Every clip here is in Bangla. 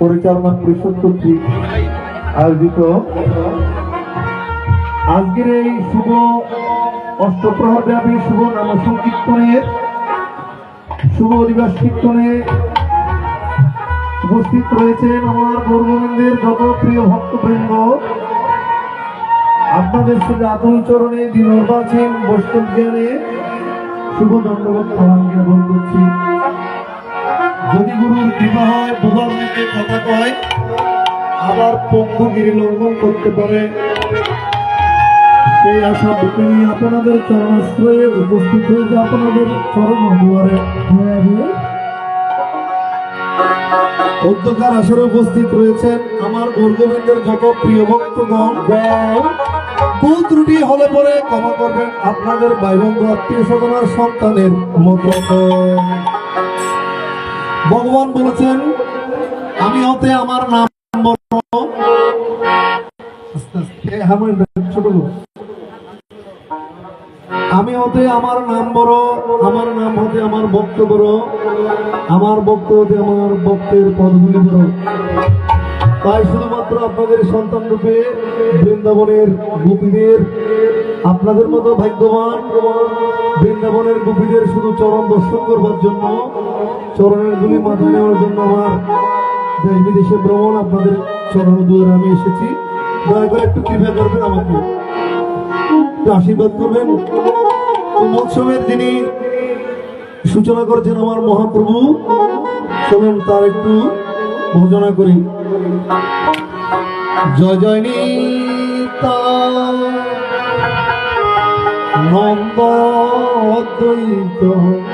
পরিচালনা পরিষদ কর্তৃক আয়োজিত। আজকের এই শুভ অষ্টপ্রহর ব্যাপী শুভ নাম সংকীর্তনের শুভ দিবস কীর্তনে উপস্থিত রয়েছেন আমার গৌরগোবিন্দের যত প্রিয় ভক্তবৃন্দ। আপনাদের সাথে আতুল চরণে দিনর্বাচীন বৈষ্ণব জ্ঞানে শুভ দণ্ডবোধ জ্ঞাপন করছি। যদি গুরুর কথা কয়, আবার পঙ্গুগিরি লঙ্ঘন করতে পারে। সেই আশা বুকে নিয়ে আপনাদের চরণাশ্রয়ে উপস্থিত হয়েছে আপনাদের চরণ দুয়ারে অধ্যকার আসরে উপস্থিত রয়েছেন আমার গৌরগোবিন্দের যত প্রিয় ভক্তগণ। ভুল ত্রুটি হলে পরে ক্ষমা করবেন আপনাদের বন্ধু, আত্মীয় স্বজনের সন্তানের মতো। ভগবান বলেছেন, আমি হতে আমার নাম করো। আমি হতে আমার নাম বড় আমার নাম হতে আমার ভক্ত বড় আমার ভক্ত হতে আমার ভক্তের পদগুলি বড় তাই শুধুমাত্র আপনাদের সন্তান রূপে বৃন্দাবনের গোপীদের, আপনাদের মতো ভাগ্যবান বৃন্দাবনের গোপীদের শুধু চরণ দর্শন করবার জন্য চরণের গুলি মাথায় নেওয়ার জন্য আমার দেশ বিদেশে ভ্রমণ আপনাদের চরণ দুয়ারে আমি এসেছি। দয়া করে একটু কৃপা করবেন আমাকে। আশীর্বাদ করবেন। মৎসবের যিনি সূচনা করেছেন আমার মহাপ্রভু, চলুন তার একটু ভোজনা করি। জয় জয় নন্দ দ্বৈত গৌরাঙ্গ শ্রী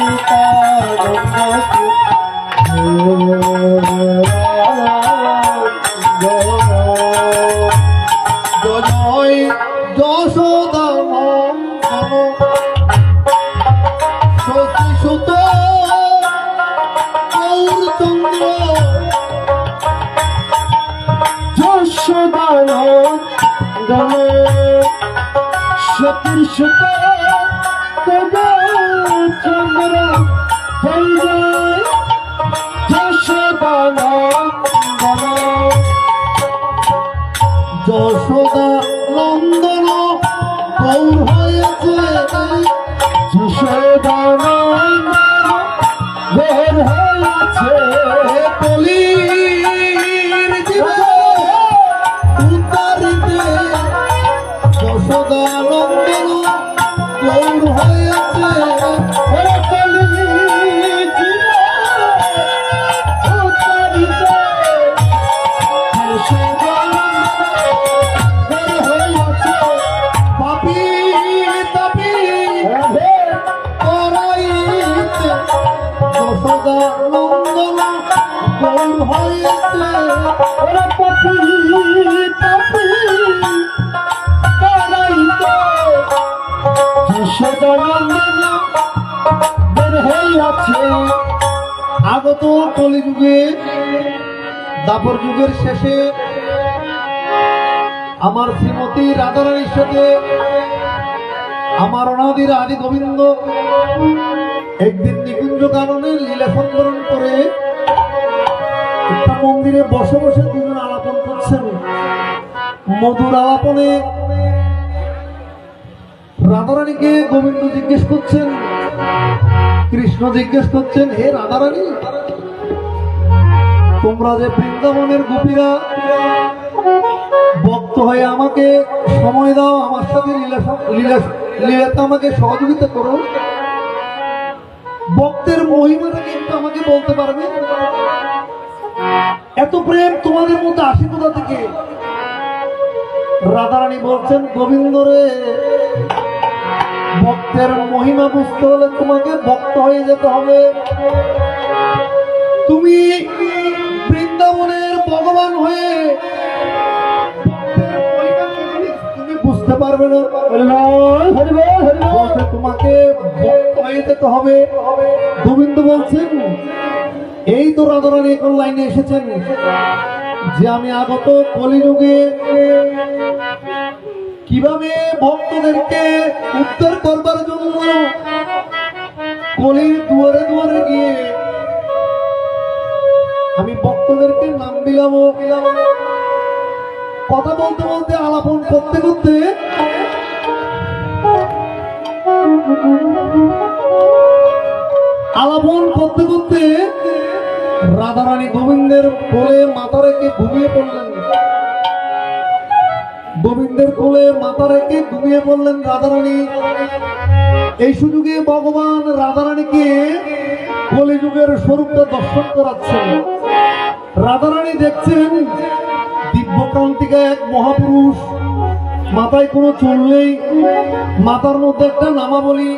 সুত চন্দ্র যশোদা নন্দন গৌর হয়েছে যশোদানন্দন বের হয়েছে কলির জীবে উত্তরিতে যশোদা আগত কলিযুগে দাপর যুগের শেষে আমার শ্রীমতী রাধারানীর সাথে আমার অনাদির আদি গোবিন্দ একদিন নিকুঞ্জ কারণে লীলা সম্বরণ করে একটা মন্দিরে বসে বসে দুজন আলাপন করছেন। মধুর আলাপনে রাধারানীকে গোবিন্দ জিজ্ঞেস করছেন, কৃষ্ণ জিজ্ঞেস করছেন, হে রাধারানী, তোমরা যে বৃন্দাবনের গোপীরা, ভক্ত হয়ে আমাকে সময় দাও, আমার সাথে লীলা লীলা লীলাতে আমাকে সহযোগিতা করো। ভক্তের মহিমাটা কিন্তু আমাকে বলতে পারবে? এত প্রেম তোমাদের মধ্যে আসি কোথা থেকে? রাধারানী বলছেন, গোবিন্দ রে ভক্তের মহিমা বুঝতে হলে তোমাকে ভক্ত হয়ে যেতে হবে। তুমি বৃন্দাবনের ভগবান হয়ে তুমি বুঝতে পারবে না। তোমাকে ভক্ত হয়ে যেতে হবে। গোবিন্দ বলছেন, এই তো লাইনে এসেছেন। যে আমি আগত কলিযুগে কীভাবে ভক্তদেরকে উদ্ধার করবার জন্য কলির দুয়ারে দুয়ারে গিয়ে আমি ভক্তদেরকে নাম দিলাম কথা বলতে বলতে আলাপন করতে করতে আলাপন করতে করতে রাধারানী গোবিন্দের কোলে মাথা রেখে ঘুমিয়ে পড়লেন। কোলে মাথা রেখে ঘুমিয়ে পড়লেন রাধারানী। এই সুযোগে ভগবান রাধারানীকে কলিযুগের স্বরূপটা দর্শন করাচ্ছেন। রাধারানী দেখছেন দিব্যক্রান্তিকা এক মহাপুরুষ, মাথায় কোনো চুল নেই, মাথার মধ্যে একটা নামাবলি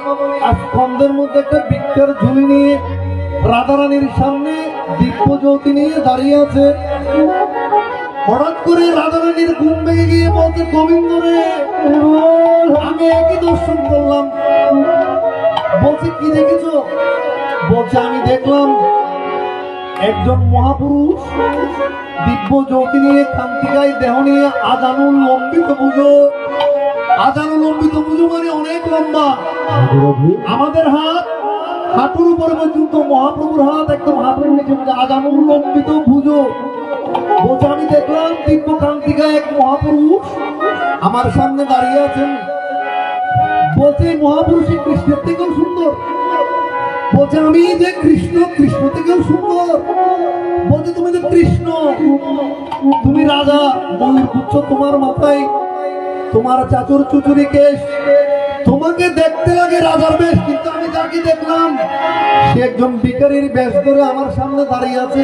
আর স্কন্ধের মধ্যে একটা বৃক্ষের ঝুলি নিয়ে রাধারানীর সামনে দিব্য জ্যোতি নিয়ে দাঁড়িয়ে আছে। হঠাৎ করে রাধারানীর ঘুম ভেঙে গিয়ে বলছে গোবিন্দ রে আমি একই দর্শন করলাম। বলছে, কি দেখেছ? বলছে, আমি দেখলাম একজন মহাপুরুষ দিব্য জ্যোতি নিয়ে কান্তিকায় দেহ নিয়ে আজানুল লম্বিত পুজো। আজানুল লম্বিত পুজো মানে অনেক লম্বা। আমাদের হাত, হাঁটুর উপর পর্যন্ত মহাপ্রভুর হাত, একদম হাতের নিচে আজানুল লম্বিত পুজো। বলছে আমি দেখলাম দিব্য এক মহাপুরুষ আমার সামনে দাঁড়িয়ে আছেন। বলছে এই কৃষ্ণের থেকেও সুন্দর। বলছে, আমি যে কৃষ্ণ কৃষ্ণ থেকেও সুন্দর। বলছে, তুমি যে কৃষ্ণ, তুমি রাজা, ময়ূর পুচ্ছ তোমার মাথায়, তোমার চাচুর চুচুরি কেশ, তোমাকে দেখতে লাগে রাজার বেশ, কিন্তু আমি যাকে দেখলাম, সে একজন ভিখারির বেশ ধরে আমার সামনে দাঁড়িয়ে আছে।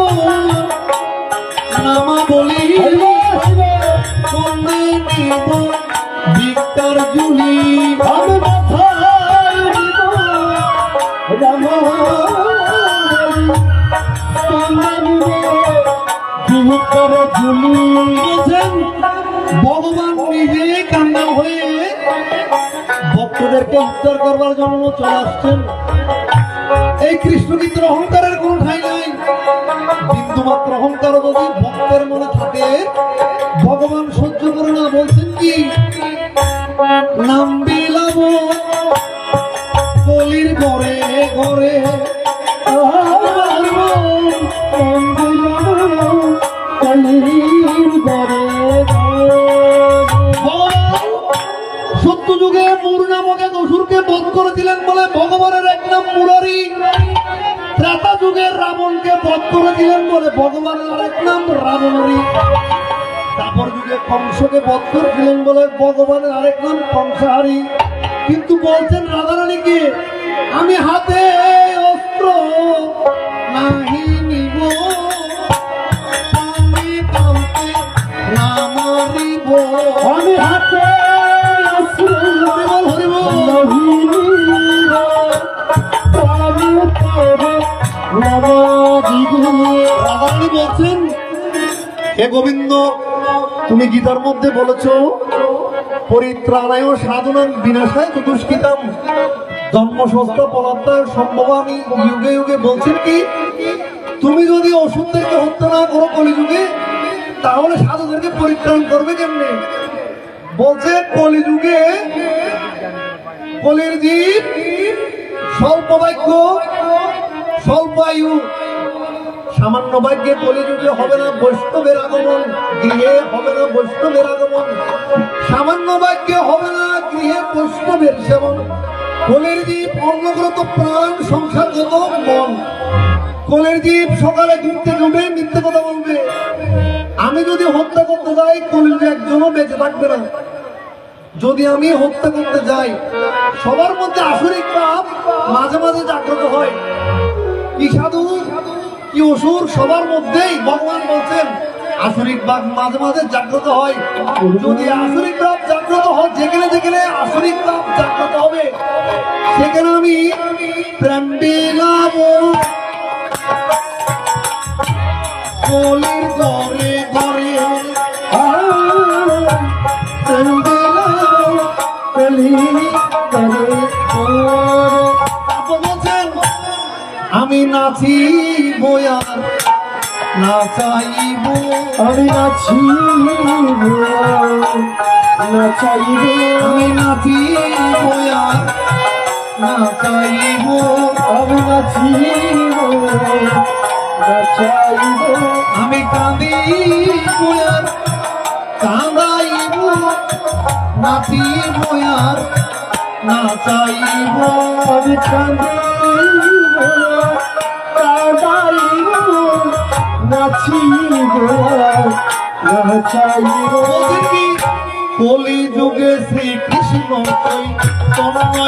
নামাবলি কন্যে নিব ভগবান নিজে কান্না হয়ে ভক্তদেরকে উদ্ধার করবার জন্য চলে আসছেন এই কৃষ্ণ কিন্তু অহংকারের বিন্দু মাত্র অহংকার যদি ভক্তের মনে থাকে। ভগবান সহ্য করে না, বলছেন কি? নাম বিলাম কলির ঘরে ঘরে। সত্য যুগে মুর নামক এক অসুরকে বধ করে দিলেন বলে ভগবানের এক নাম মুরারি। যুগের রাবণকে বধ করে দিলেন বলে ভগবানের আরেক নাম রাবণরি তারপর যুগে কংসকে বধ করে দিলেন বলে ভগবানের আরেক নাম কংসাহারি। কিন্তু বলছেন রাধারানীকে আমি হাতে গোবিন্দ, তুমি গীতার মধ্যে বলেছ, পরিত্রাণায় সাধনা বিনাশায় চতুষ্কৃতাম জন্ম সংস্থা পদার্থায় সম্ভব আমি যুগে যুগে বলছেন কি, তুমি যদি ওষুধদেরকে হত্যা না করো কলিযুগে, তাহলে সাধুদেরকে পরিত্রাণ করবে কেমনে? বলছে, কলিযুগে কলির জীব স্বল্প বাক্য স্বল্প আয়ু সামান্য ভাগ্যে কলিযুগে হবে না বৈষ্ণবের আগমন, গৃহে হবে না বৈষ্ণবের আগমন। সামান্য ভাগ্যে হবে না গৃহে বৈষ্ণবের সেবন। কলির জীব অন্নগ্রত প্রাণ, সংসারগত মন। কলির জীব সকালে ঘুম থেকে উঠে মিথ্যে কথা বলবে। আমি যদি হত্যা করতে যাই, কলির একজনও বেঁচে থাকবে না। যদি আমি হত্যা করতে যাই, সবার মধ্যে আসরিক পাপ মাঝে মাঝে জাগ্রত হয়। কি সাধু? কি অসুর সবার মধ্যেই ভগবান বলছেন, আসরিক বাঘ মাঝে মাঝে জাগ্রত হয়। যদি আসরিক ভাব জাগ্রত হয়, যেখানে যেখানে আসরিক ভাব জাগ্রত হবে, সেখানে আমি প্রেম বিলাব। আমি নাচি বয়ার নাচাইব আমি নাচি নাচাইব আমি নাচি বয়ার নাচাইব আমি নাচিব নাচাইব আমি কাঁদি বয়ার কাঁদাইব। নাচি বয়ার নাচাইব আমি কান্দিব কলি যুগে শ্রীকৃষ্ণ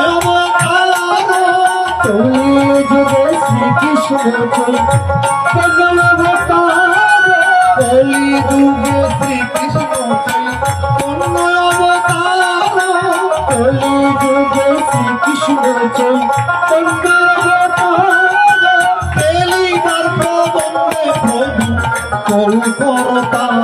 অবতার যুগে শ্রীকৃষ্ণ কলি যুগে শ্রীকৃষ্ণ কলি যুগে শ্রীকৃষ্ণ চৈ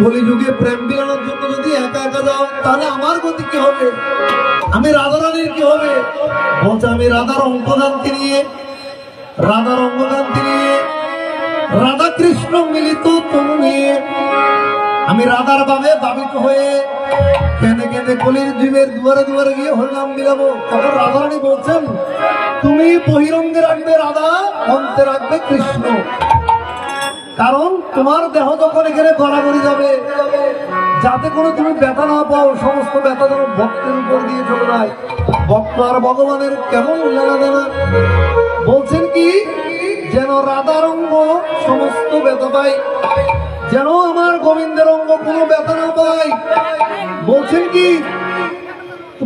কলিযুগে প্রেম বিলানোর জন্য যদি একা একা যাও, তাহলে আমার গতি কি হবে? আমি রাধারানীর কি হবে? বলছে, আমি রাধার অঙ্কদানকে নিয়ে, রাধার অঙ্গকান্তি নিয়ে, রাধা কৃষ্ণ মিলিত তনু নিয়ে, আমি রাধার বাবে বাবিত হয়ে কেঁদে কেঁদে কলির জীবের দুয়ারে দুয়ারে গিয়ে হরিনাম মিলাবো। তখন রাধারানী বলছেন, তুমি বহিরঙ্গে রাখবে রাধা, অন্তে রাখবে কৃষ্ণ। কারণ তোমার দেহ যখন এখানে গড়াগড়ি যাবে। যাতে করে তুমি ব্যথা না পাও, সমস্ত ব্যথা যেন ভক্তের উপর দিয়ে চলে যায়। ভক্ত আর ভগবানের কেমন লেনা দেনা? বলছেন কি, যেন রাধার অঙ্গ সমস্ত ব্যথা পায়, যেন আমার গোবিন্দের অঙ্গ কোনো ব্যথা না পায়। বলছেন কি,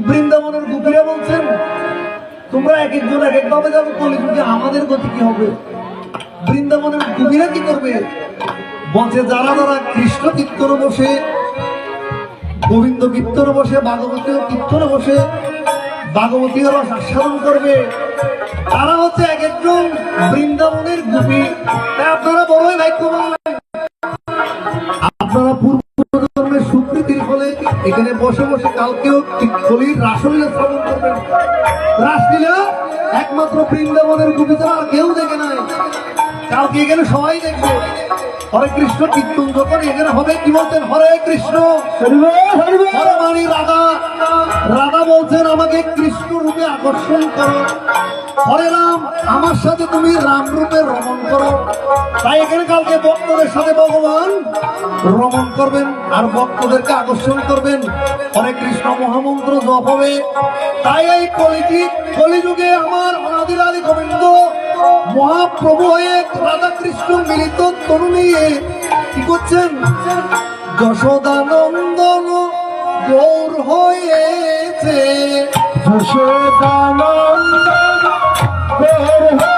বৃন্দাবনের গুপিরা বলছেন, তোমরা এক একজন এক একভাবে যাবে কলিযুগে আমাদের গতি কি হবে? বৃন্দাবনের গুপিরা কি করবে? বলছে যারা যারা কৃষ্ণ কীর্তনে বসে, গোবিন্দ কীর্তনে বসে ভাগবতী কীর্তনে বসে ভাগবতী রস আস্বাদন করবে, তারা হচ্ছে এক একজন বৃন্দাবনের গুপি। তাই আপনারা বড়ই ভাগ্যবান। আপনারা পূর্ব জন্মের সুকৃতির ফলে এখানে বসে বসে কালকেও কলির রাসলীলা শ্রবণ করবেন। রাসলীলা একমাত্র বৃন্দাবনের গুপি আর কেউ দেখে নাই। কালকে এখানে সবাই দেখবে। হরে কৃষ্ণ কীর্তন যখন এখানে হবে কি বলতেন হরে কৃষ্ণ। হরে মানি রাধা। রাধা বলছেন আমাকে কৃষ্ণ রূপে আকর্ষণ করো। হরে রাম আমার সাথে তুমি রাম রূপে রমণ করো। তাই এখানে কালকে ভক্তদের সাথে ভগবান রমণ করবেন আর ভক্তদেরকে আকর্ষণ করবেন। হরে কৃষ্ণ মহামন্ত্র জপ হবে। তাই এই কলিযুগ কলিযুগে আমার অনাদির আদি গোবিন্দ মহাপ্রভু হয়ে রাধা কৃষ্ণ মিলিত তরু নিয়ে কি করছেন? যশোদানন্দন গৌর হয়েছে। যশোদানন্দন গৌর হয়েছে।